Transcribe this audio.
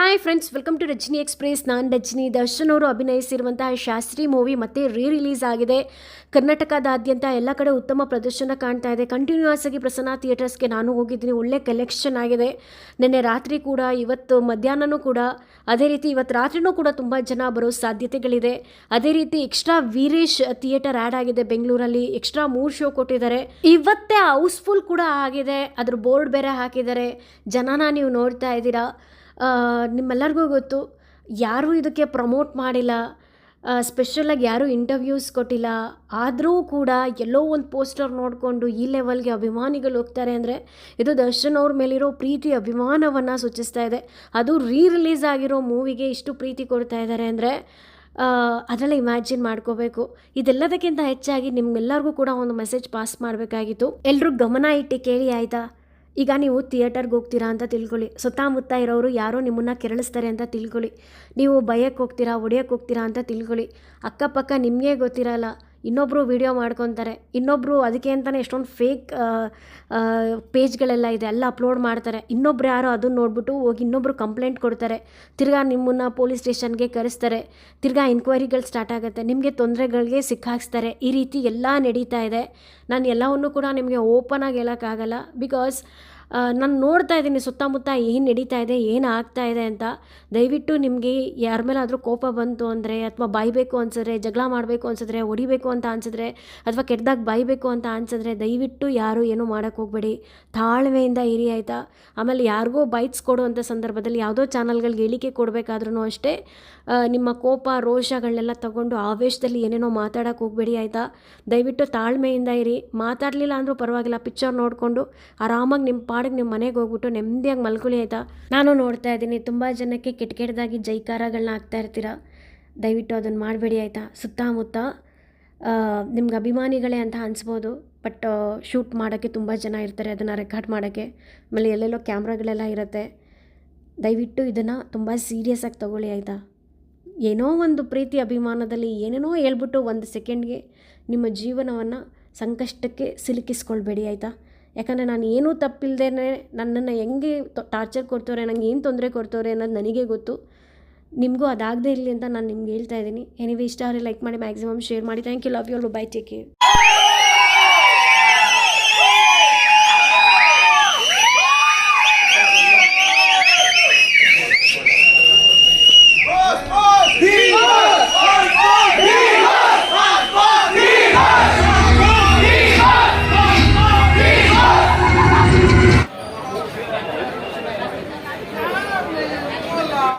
Hi friends welcome to Rajani express ನಾನು ರಜನಿ. ದರ್ಶನ್ ಅವರು ಅಭಿನಯಿಸಿರುವಂತಹ Shastri movie ಮತ್ತೆ ರೀ ರಿಲೀಸ್ ಆಗಿದೆ. ಕರ್ನಾಟಕದಾದ್ಯಂತ ಎಲ್ಲ ಕಡೆ ಉತ್ತಮ ಪ್ರದರ್ಶನ ಕಾಣ್ತಾ ಇದೆ. ಕಂಟಿನ್ಯೂಸ್ ಆಗಿ ಪ್ರಸನ್ನ ಥಿಯೇಟರ್ಸ್ಗೆ ನಾನು ಹೋಗಿದ್ದೀನಿ. ಒಳ್ಳೆ ಕಲೆಕ್ಷನ್ ಆಗಿದೆ. ನಿನ್ನೆ ರಾತ್ರಿ ಕೂಡ, ಇವತ್ತು ಮಧ್ಯಾಹ್ನನೂ ಕೂಡ, ಅದೇ ರೀತಿ ಇವತ್ತು ರಾತ್ರಿನೂ ಕೂಡ ತುಂಬ ಜನ ಬರೋ ಸಾಧ್ಯತೆಗಳಿದೆ. ಅದೇ ರೀತಿ ಎಕ್ಸ್ಟ್ರಾ ವೀರೇಶ್ ಥಿಯೇಟರ್ ಆ್ಯಡ್ ಆಗಿದೆ ಬೆಂಗಳೂರಲ್ಲಿ. ಎಕ್ಸ್ಟ್ರಾ ಮೂರು ಶೋ ಕೊಟ್ಟಿದ್ದಾರೆ. ಇವತ್ತೇ ಹೌಸ್ಫುಲ್ ಕೂಡ ಆಗಿದೆ. ಅದ್ರ ಬೋರ್ಡ್ ಬೇರೆ ಹಾಕಿದ್ದಾರೆ. ಜನನ ನೀವು ನೋಡ್ತಾ ಇದ್ದೀರಾ. ನಿಮ್ಮೆಲ್ಲರಿಗೂ ಗೊತ್ತು. ಯಾರೂ ಇದಕ್ಕೆ ಪ್ರಮೋಟ್ ಮಾಡಿಲ್ಲ. ಸ್ಪೆಷಲಾಗಿ ಯಾರೂ ಇಂಟರ್ವ್ಯೂಸ್ ಕೊಟ್ಟಿಲ್ಲ. ಆದರೂ ಕೂಡ ಎಲ್ಲೋ ಒಂದು ಪೋಸ್ಟರ್ ನೋಡಿಕೊಂಡು ಈ ಲೆವೆಲ್ಗೆ ಅಭಿಮಾನಿಗಳು ಹೋಗ್ತಾರೆ ಅಂದರೆ ಇದು ದರ್ಶನ್ ಅವ್ರ ಮೇಲಿರೋ ಪ್ರೀತಿ, ಅಭಿಮಾನವನ್ನು ಸೂಚಿಸ್ತಾ ಇದೆ. ಅದು ರೀ ರಿಲೀಸ್ ಆಗಿರೋ ಮೂವಿಗೆ ಇಷ್ಟು ಪ್ರೀತಿ ಕೊಡ್ತಾ ಇದ್ದಾರೆ ಅಂದರೆ ಅದೆಲ್ಲ ಇಮ್ಯಾಜಿನ್ ಮಾಡ್ಕೋಬೇಕು. ಇದೆಲ್ಲದಕ್ಕಿಂತ ಹೆಚ್ಚಾಗಿ ನಿಮ್ಗೆಲ್ಲರಿಗೂ ಕೂಡ ಒಂದು ಮೆಸೇಜ್ ಪಾಸ್ ಮಾಡಬೇಕಾಗಿತ್ತು. ಎಲ್ಲರೂ ಗಮನ ಇಟ್ಟು ಕೇಳಿ, ಆಯಿತಾ? ಈಗ ನೀವು ಥಿಯೇಟರ್ಗೆ ಹೋಗ್ತೀರಾ ಅಂತ ತಿಳ್ಕೊಳ್ಳಿ. ಸುತ್ತಮುತ್ತ ಇರೋರು ಯಾರೋ ನಿಮ್ಮನ್ನು ಕೆರಳಿಸ್ತಾರೆ ಅಂತ ತಿಳ್ಕೊಳ್ಳಿ. ನೀವು ಭಯಕ್ಕೆ ಹೋಗ್ತೀರಾ, ಹೊಡಿಯೋಕ್ಕೆ ಹೋಗ್ತೀರಾ ಅಂತ ತಿಳ್ಕೊಳ್ಳಿ. ಅಕ್ಕಪಕ್ಕ ನಿಮಗೆ ಗೊತ್ತಿರಲ್ಲ. ಇನ್ನೊಬ್ಬರು ವಿಡಿಯೋ ಮಾಡ್ಕೊತಾರೆ. ಇನ್ನೊಬ್ಬರು ಅದಕ್ಕೆ ಅಂತಲೇ ಎಷ್ಟೊಂದು ಫೇಕ್ ಪೇಜ್ಗಳೆಲ್ಲ ಇದೆ, ಎಲ್ಲ ಅಪ್ಲೋಡ್ ಮಾಡ್ತಾರೆ. ಇನ್ನೊಬ್ರು ಯಾರೋ ಅದನ್ನು ನೋಡ್ಬಿಟ್ಟು ಹೋಗಿ ಇನ್ನೊಬ್ರು ಕಂಪ್ಲೇಂಟ್ ಕೊಡ್ತಾರೆ. ತಿರ್ಗಾ ನಿಮ್ಮನ್ನು ಪೊಲೀಸ್ ಸ್ಟೇಷನ್ಗೆ ಕರೆಸ್ತಾರೆ. ತಿರ್ಗಾ ಎನ್ಕ್ವೈರಿಗಳು ಸ್ಟಾರ್ಟ್ ಆಗುತ್ತೆ. ನಿಮಗೆ ತೊಂದರೆಗಳಿಗೆ ಸಿಕ್ಕಾಕ್ಸ್ತಾರೆ. ಈ ರೀತಿ ಎಲ್ಲ ನಡೀತಾ ಇದೆ. ನಾನು ಎಲ್ಲವನ್ನು ಕೂಡ ನಿಮಗೆ ಓಪನ್ ಆಗಿ ಹೇಳೋಕ್ಕಾಗಲ್ಲ ಬಿಕಾಸ್ ನಾನು ನೋಡ್ತಾ ಇದ್ದೀನಿ, ಸುತ್ತಮುತ್ತ ಏನು ನಡೀತಾ ಇದೆ, ಏನು ಆಗ್ತಾ ಇದೆ ಅಂತ. ದಯವಿಟ್ಟು ನಿಮಗೆ ಯಾರ ಮೇಲಾದರೂ ಕೋಪ ಬಂತು ಅಂದರೆ, ಅಥವಾ ಬಾಯ್ಬೇಕು ಅನ್ಸಿದ್ರೆ, ಜಗಳ ಮಾಡಬೇಕು ಅನ್ಸಿದ್ರೆ, ಹೊಡಿಬೇಕು ಅಂತ ಅನ್ಸಿದ್ರೆ, ಅಥವಾ ಕೆಟ್ಟದಾಗ ಬಾಯ್ಬೇಕು ಅಂತ ಅನ್ಸಿದ್ರೆ, ದಯವಿಟ್ಟು ಯಾರು ಏನೂ ಮಾಡೋಕ್ಕೆ ಹೋಗಬೇಡಿ. ತಾಳ್ಮೆಯಿಂದ ಇರಿ ಆಯಿತಾ. ಆಮೇಲೆ ಯಾರಿಗೋ ಬೈಟ್ಸ್ ಕೊಡುವಂಥ ಸಂದರ್ಭದಲ್ಲಿ ಯಾವುದೋ ಚಾನಲ್ಗಳಿಗೆ ಹೇಳಿಕೆ ಕೊಡಬೇಕಾದ್ರೂ ಅಷ್ಟೇ ನಿಮ್ಮ ಕೋಪ ರೋಷಗಳನ್ನೆಲ್ಲ ತಗೊಂಡು ಆವೇಶದಲ್ಲಿ ಏನೇನೋ ಮಾತಾಡೋಕ್ಕೆ ಹೋಗಬೇಡಿ ಆಯಿತಾ. ದಯವಿಟ್ಟು ತಾಳ್ಮೆಯಿಂದ ಇರಿ. ಮಾತಾಡಲಿಲ್ಲ ಅಂದರೂ ಪರವಾಗಿಲ್ಲ, ಪಿಕ್ಚರ್ ನೋಡಿಕೊಂಡು ಆರಾಮಾಗಿ ನಿಮ್ಮ ಪಾಡಿಗೆ ನಿಮ್ಮ ಮನೆಗೆ ಹೋಗ್ಬಿಟ್ಟು ನೆಮ್ಮದಿಯಾಗಿ ಮಲ್ಕೊಳ್ಳಿ ಆಯಿತಾ? ನಾನು ನೋಡ್ತಾ ಇದ್ದೀನಿ, ತುಂಬ ಜನಕ್ಕೆ ಕೆಟ್ಟ ಕೆಟ್ಟದಾಗಿ ಜೈಕಾರಗಳನ್ನ ಹಾಕ್ತಾ ಇರ್ತೀರಾ? ದಯವಿಟ್ಟು ಅದನ್ನು ಮಾಡಬೇಡಿ ಆಯಿತಾ? ಸುತ್ತಮುತ್ತ ನಿಮ್ಗೆ ಅಭಿಮಾನಿಗಳೇ ಅಂತ ಅನಿಸ್ಬೋದು, ಬಟ್ ಶೂಟ್ ಮಾಡೋಕ್ಕೆ ತುಂಬ ಜನ ಇರ್ತಾರೆ ಅದನ್ನು ರೆಕಾರ್ಡ್ ಮಾಡೋಕ್ಕೆ. ಆಮೇಲೆ ಎಲ್ಲೆಲ್ಲೋ ಕ್ಯಾಮ್ರಾಗಳೆಲ್ಲ ಇರುತ್ತೆ. ದಯವಿಟ್ಟು ಇದನ್ನು ತುಂಬ ಸೀರಿಯಸ್ಸಾಗಿ ತೊಗೊಳ್ಳಿ ಆಯಿತಾ? ಏನೋ ಒಂದು ಪ್ರೀತಿ ಅಭಿಮಾನದಲ್ಲಿ ಏನೇನೋ ಹೇಳ್ಬಿಟ್ಟು ಒಂದು ಸೆಕೆಂಡ್ಗೆ ನಿಮ್ಮ ಜೀವನವನ್ನು ಸಂಕಷ್ಟಕ್ಕೆ ಸಿಲುಕಿಸ್ಕೊಳ್ಬೇಡಿ ಆಯಿತಾ? ಯಾಕಂದರೆ ನಾನು ಏನೂ ತಪ್ಪಿಲ್ಲದೇ ನನ್ನನ್ನು ಹೆಂಗೆ ಟಾರ್ಚರ್ ಕೊಡ್ತವ್ರೆ, ನಂಗೆ ಏನು ತೊಂದರೆ ಕೊಡ್ತವ್ರೆ ಅನ್ನೋದು ನನಗೆ ಗೊತ್ತು. ನಿಮಗೂ ಅದಾಗದೇ ಇರಲಿ ಅಂತ ನಾನು ನಿಮ್ಗೆ ಹೇಳ್ತಾ ಇದ್ದೀನಿ. ಎನಿವೆ ಇಷ್ಟ ಆದರೆ ಲೈಕ್ ಮಾಡಿ ಮ್ಯಾಕ್ಸಿಮಮ್ ಶೇರ್ ಮಾಡಿ. Thank you love you bye take care